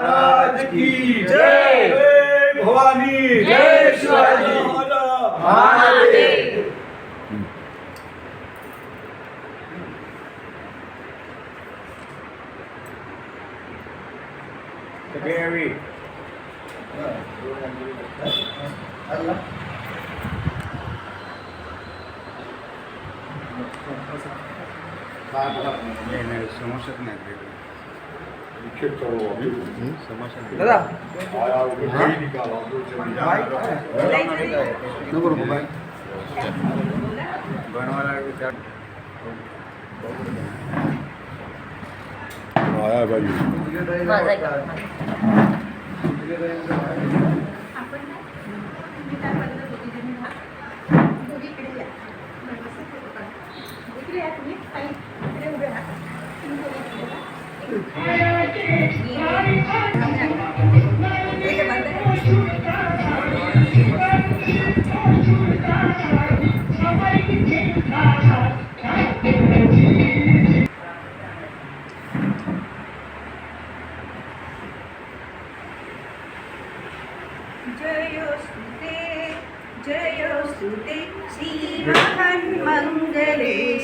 महाराज की जय. जय भवानी जय शिवाजी. महादेव. सगळे समस्याच नाही समस्या दादा नको नको बाय बनवायला त्या आपण ना, तुम्ही काय म्हणत होती ते मी जयोस्तुते जयोस्तुते श्रीमहन्मङ्गले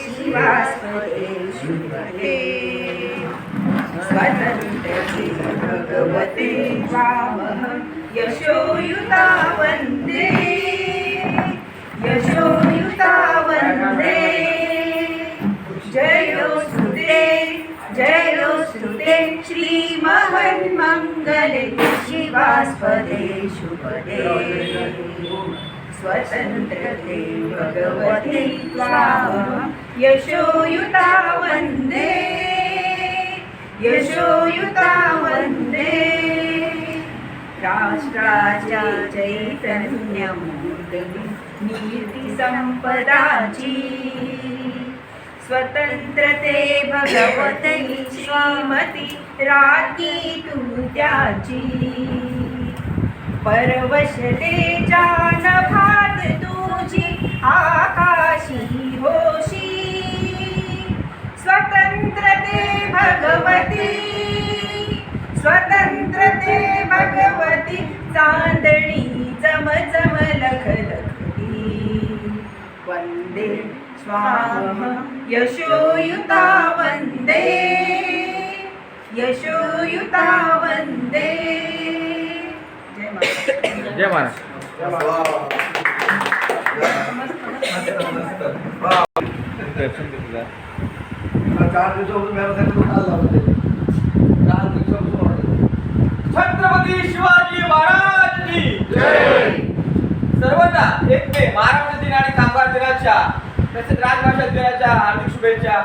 शिवास्पदे शुभदे स्वतन्त्रते भगवते वामहं यशोयुता वन्दे यशोयुता वन्दे जयोस्तुते जयोस्तुते श्रीमहन्मङ्गले शिवास्पदे शुभदे स्वतन्त्रते भगवते स्वाहा यशोयुता वन्दे यशोयुता वन्दे। राष्ट्राच्या चैतन्यमूर्ती स्वतन्त्रते स्वतंत्रते श्रीमती राज्ञी तू त्याची। परवशते जान भात तुझी आ वन्दे स्वाम यशोयुता वन्दे। यशोयुता वन्दे। जय माता जय महाराज. चार दिवसापासून व्यवसायाला काल लावते चार दिवसापासून छत्रपती शिवाजी महाराज की सर्वांना एक मे महाराष्ट्र दिन आणि कामगार दिनाच्या तसेच राजभाषा दिनाच्या हार्दिक शुभेच्छा.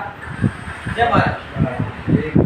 जय महाराष्ट्र.